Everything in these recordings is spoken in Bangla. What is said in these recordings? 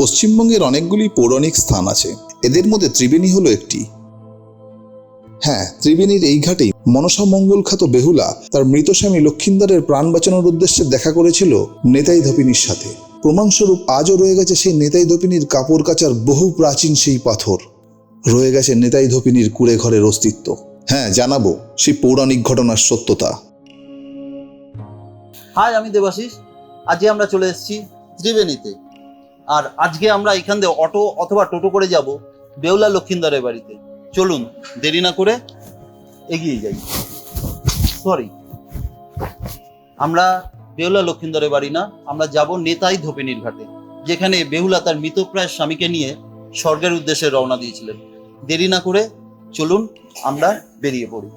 পশ্চিমবঙ্গের অনেকগুলি পৌরাণিক স্থান আছে। এদের মধ্যে ত্রিবেণী হলো একটি। হ্যাঁ ত্রিবেণীর এই ঘাটেই মনসা মঙ্গল খ্যাত বেহুলা তার মৃত স্বামী লক্ষিন্দারের প্রাণ বাঁচানোর উদ্দেশ্যে দেখা করেছিল নেতাই ধপিনীর সাথে। প্রমাণস্বরূপ আজও রয়ে গেছে সেই নেতাই ধপিনীর কাপড় কাচার বহু প্রাচীন সেই পাথর। রয়ে গেছে নেতাই ধপিনীর কুড়ে ঘরের অস্তিত্ব। হ্যাঁ জানাব সেই পৌরাণিক ঘটনার সত্যতা। হাই, আমি দেবাশিস। আজকে আমরা চলে এসেছি ত্রিবেণীতে। আর আজকে আমরা এখান দিয়ে অটো অথবা টোটো করে যাব বেউলা লক্ষিন্দারের বাড়িতে। চলুন, দেরি না করে এগিয়ে যাই। সরি আমরা বেহুলা লক্ষিন্দরের বাড়ি না, আমরা যাব নেতাই ধোপিনীর ঘাটে, যেখানে বেহুলা তার মৃতপ্রায় স্বামীকে নিয়ে স্বর্গের উদ্দেশ্যে রওনা দিয়েছিলেন। দেরি না করে চলুন, আমরা বেরিয়ে পড়ি।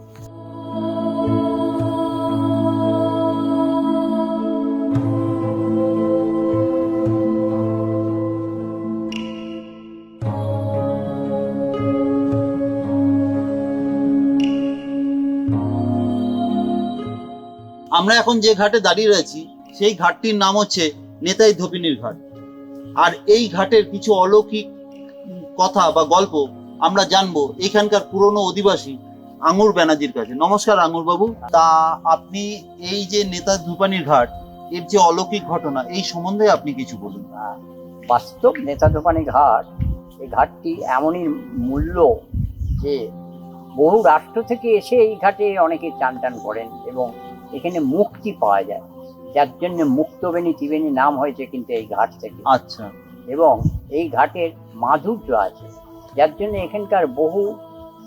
আমরা এখন যে ঘাটে দাঁড়িয়ে রয়েছি, সেই ঘাটটির নাম হচ্ছে নেতাই ধোপিনীর ঘাট। আর এই ঘাটের কিছু অলৌকিক কথা বা গল্প আমরা জানব এখানকার পুরনো অধিবাসী আঙুর ব্যানার্জির কাছে। নমস্কার আঙুর বাবু তা আপনি এই যে নেতা ধূপানির ঘাট, এর যে অলৌকিক ঘটনা, এই সম্বন্ধে আপনি কিছু বলুন। বাস্তব নেতা দোকানি ঘাট, এই ঘাটটি এমনই মূল্য যে বহু রাষ্ট্র থেকে এসে এই ঘাটে অনেকে চান টান করেন এবং এখানে মুক্তি পাওয়া যায়। যার জন্য মুক্তবেণী ত্রিবেণী নাম হয়েছে কিন্তু এই ঘাট থেকে। আচ্ছা। এবং এই ঘাটের মাধুর্য আছে। যার জন্য এখানকার বহু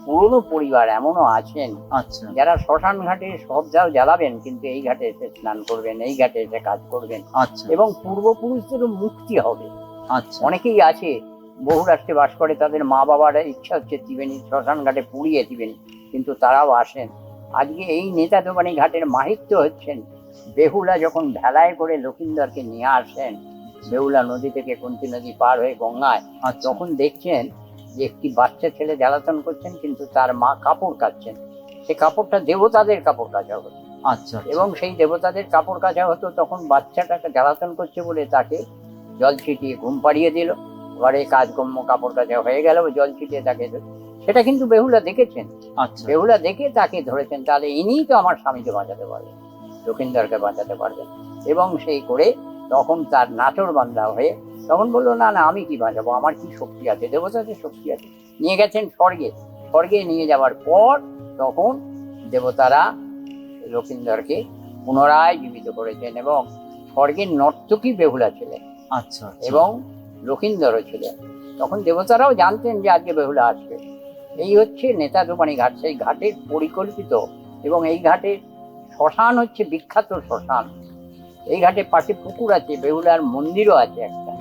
পুরনো পরিবার এমনও আছেন আচ্ছা। যারা শ্মশান ঘাটে সব যাও জ্বালাবেন কিন্তু এই ঘাটে এসে স্নান করবেন এই ঘাটে এসে কাজ করবেন। আচ্ছা। এবং পূর্বপুরুষদেরও মুক্তি হবে। আচ্ছা। অনেকেই আছে বহু রাষ্ট্রে বাস করে তাদের মা বাবার ইচ্ছা হচ্ছে ত্রিবেণী শ্মশান ঘাটে পুড়িয়ে ত্রিবেণী কিন্তু তারাও আসেন। আজকে এই নেতা দোকানি ঘাটের মাহিত্য হচ্ছেন বেহুলা যখন ভেলায় করে লক্ষিন্দরকে নিয়ে আসেন বেহুলা নদী থেকে কুন্তি নদী পার হয়ে গঙ্গায় আচ্ছা। তখন দেখছেন যে একটি বাচ্চা ছেলে জ্বালাতন করছেন কিন্তু তার মা কাপড় কাচ্ছেন। সে কাপড়টা দেবতাদের কাপড় কাচা হতো। আচ্ছা এবং সেই দেবতাদের কাপড় কাচা হতো তখন বাচ্চাটাকে জ্বালাতন করছে বলে তাকে জল ছিটিয়ে ঘুম পাড়িয়ে দিল। ঘরে কাজকর্ম কাপড় কাচা হয়ে গেল জল ছিটিয়ে তাকে সেটা কিন্তু বেহুলা দেখেছেন। আচ্ছা। বেহুলা দেখে তাকে ধরেছেন তাহলে ইনিই তো আমার স্বামীকে বাঁচাতে পারবেন লক্ষিন্দরকে বাঁচাতে পারবেন। এবং সেই করে তখন তার নাচর বান্ধা হয়ে তখন বলল না না আমি কি বাঁচাবো? আমার কি শক্তি আছে? দেবতাদের শক্তি আছে। নিয়ে গেছেন স্বর্গে। স্বর্গে নিয়ে যাওয়ার পর তখন দেবতারা লক্ষিন্দরকে পুনরায় জীবিত করেছেন এবং স্বর্গের নর্তকী বেহুলা ছিলেন আচ্ছা এবং লক্ষিন্দরও ছিলেন। তখন দেবতারাও জানতেন যে আজকে বেহুলা আসবে। এই হচ্ছে নেতা দোকানি ঘাট। সেই ঘাটের পরিকল্পিত এবং এই ঘাটের শ্মশান হচ্ছে বিখ্যাত শ্মশান। এই ঘাটে পাশে পুকুর আছে বেহুলার মন্দিরও আছে একটা।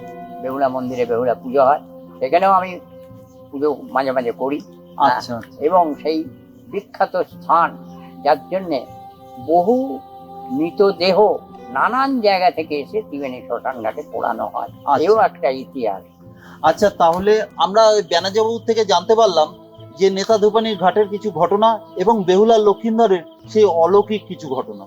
বেহুলা মন্দিরে বেহুলা পুজো হয়। সেখানেও আমি পুজো মাঝে মাঝে করি। আচ্ছা এবং সেই বিখ্যাত স্থান যার জন্যে বহু মৃতদেহ নানান জায়গা থেকে এসে ত্রিবেণী শ্মশান ঘাটে পোড়ানো হয়। আচ্ছা। এও একটা ইতিহাস। আচ্ছা তাহলে আমরা ওই ব্যানার্জিবাবু থেকে জানতে পারলাম যে নেতা ধূপানির ঘাটের কিছু ঘটনা এবং বেহুলা লক্ষিন্দরের সেই অলৌকিক কিছু ঘটনা।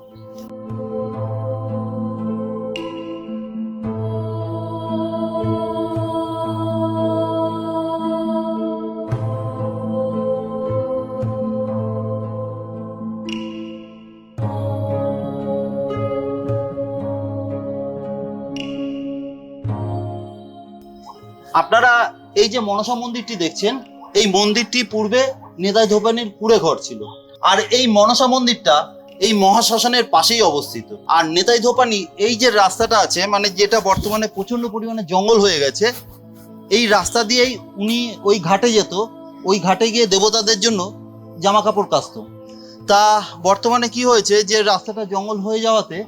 আপনারা এই যে মনসা মন্দিরটি দেখছেন এই মন্দিরটি পূর্বে নেতাই ধোপানির কুড়ে ঘর ছিল। আর এই মনসা মন্দিরটা এই মহাশ্মশানের পাশেই অবস্থিত। আর নেতাই ধোপানি এই যে রাস্তাটা আছে মানে যেটা বর্তমানে প্রচণ্ড পরিমাণে জঙ্গল হয়ে গেছে, এই রাস্তা দিয়েই উনি ওই ঘাটে যেত। ওই ঘাটে গিয়ে দেবতাদের জন্য জামা কাপড় কাচতো। তা বর্তমানে কি হয়েছে যে রাস্তাটা জঙ্গল হয়ে যাওয়াতে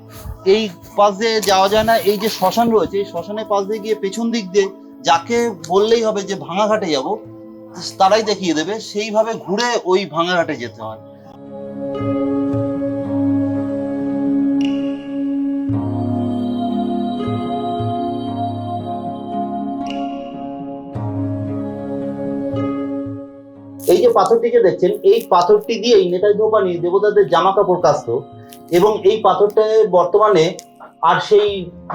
এই পাশ দিয়ে যাওয়া যায় না, এই যে শ্মশান রয়েছে, এই শ্মশানের পাশ দিয়ে গিয়ে পেছন দিক দিয়ে যাকে বললেই হবে যে ভাঙা ঘাটে যাব তারাই দেখিয়ে দেবে, সেইভাবে ঘুরে ওই ভাঙা ঘাটে যেতে হয়। এই যে পাথরটিকে দেখছেন, এই পাথরটি দিয়েই নেতাজি ধোপানি দেবতাদের জামা কাপড় কাচতো এবং এই পাথরটা বর্তমানে আর সেই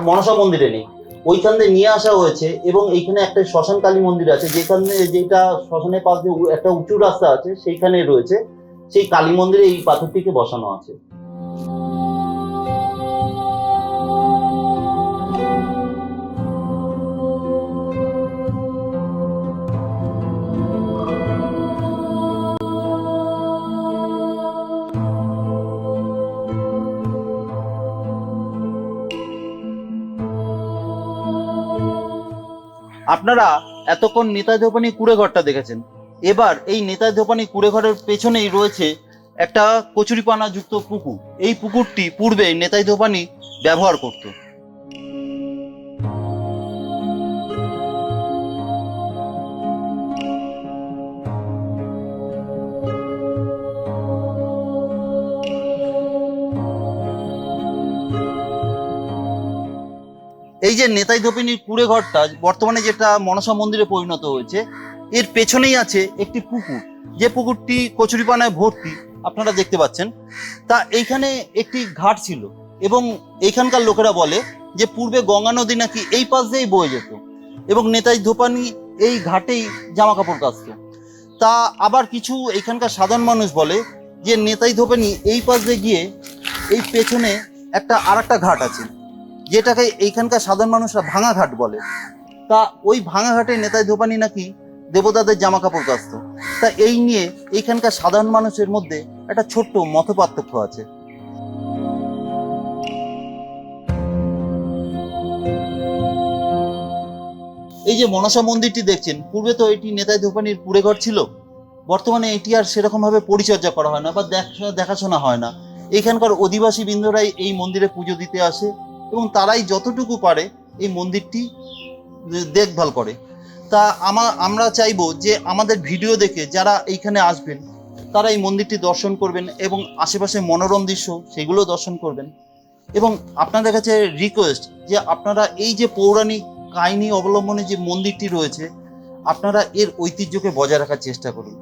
মনসা মন্দিরে নেই। ওইখান থেকে নিয়ে আসা হয়েছে এবং এইখানে একটা শ্মশান কালী মন্দির আছে, যেখানে যেটা শ্মশানের পাশ দিয়ে একটা উঁচু রাস্তা আছে, সেইখানে রয়েছে। সেই কালী মন্দিরে এই পাথরটিকে বসানো আছে। আপনারা এতক্ষণ নেতা ধোপানি কুড়ে ঘরটা দেখেছেন। এবার এই নেতা ধোপানি কুড়ে ঘরের পেছনেই রয়েছে একটা কচুরিপানা যুক্ত পুকুর। এই পুকুরটি পূর্বে নেতাই ধোপানি ব্যবহার করত। এই যে নেতাজি ধোপিনীর কুড়ে ঘরটা বর্তমানে যেটা মনসা মন্দিরে পরিণত হয়েছে, এর পেছনেই আছে একটি পুকুর। যে পুকুরটি কচুরিপানায় ভর্তি, আপনারা দেখতে পাচ্ছেন। তা এইখানে একটি ঘাট ছিল এবং এইখানকার লোকেরা বলে যে পূর্বে গঙ্গা নদী নাকি এই পাশ দিয়েই বয়ে যেত এবং নেতাজি ধোপানি এই ঘাটেই জামা কাপড় কাচত। তা আবার কিছু এখানকার সাধারণ মানুষ বলে যে নেতাজি ধোপানি এই পাশ দিয়ে গিয়ে এই পেছনে একটা আর একটা ঘাট আছে। যেটাকে এইখানকার সাধারণ মানুষরা ভাঙাঘাট বলে। তা ওই ভাঙা ঘাটে নেতাজি ধোপানি নাকি দেবতাদের জামা কাপড় কাচত। তা এই নিয়ে এইখানকার সাধারণ মানুষের মধ্যে একটা ছোট্ট মত পার্থক্য আছে। এই যে মনসা মন্দিরটি দেখছেন, পূর্বে তো এটি নেতাই ধোপানির কুড়ে ঘর ছিল। বর্তমানে এটি আর সেরকম ভাবে পরিচর্যা করা হয় না বা দেখা দেখাশোনা হয় না। এখানকার অধিবাসী বৃন্দরাই এই মন্দিরে পুজো দিতে আসে। এবং তারাই যতটুকু পারে এই মন্দিরটি দেখভাল করে। তা আমা, আমরা চাইব যে আমাদের ভিডিও দেখে যারা এইখানে আসবেন, তারা এই মন্দিরটি দর্শন করবেন এবং আশেপাশে মনোরম দৃশ্য সেগুলো দর্শন করবেন। এবং আপনাদের কাছে রিকোয়েস্ট যে আপনারা এই যে পৌরাণিক কাহিনী অবলম্বনে যে মন্দিরটি রয়েছে, আপনারা এর ঐতিহ্যকে বজায় রাখার চেষ্টা করুন।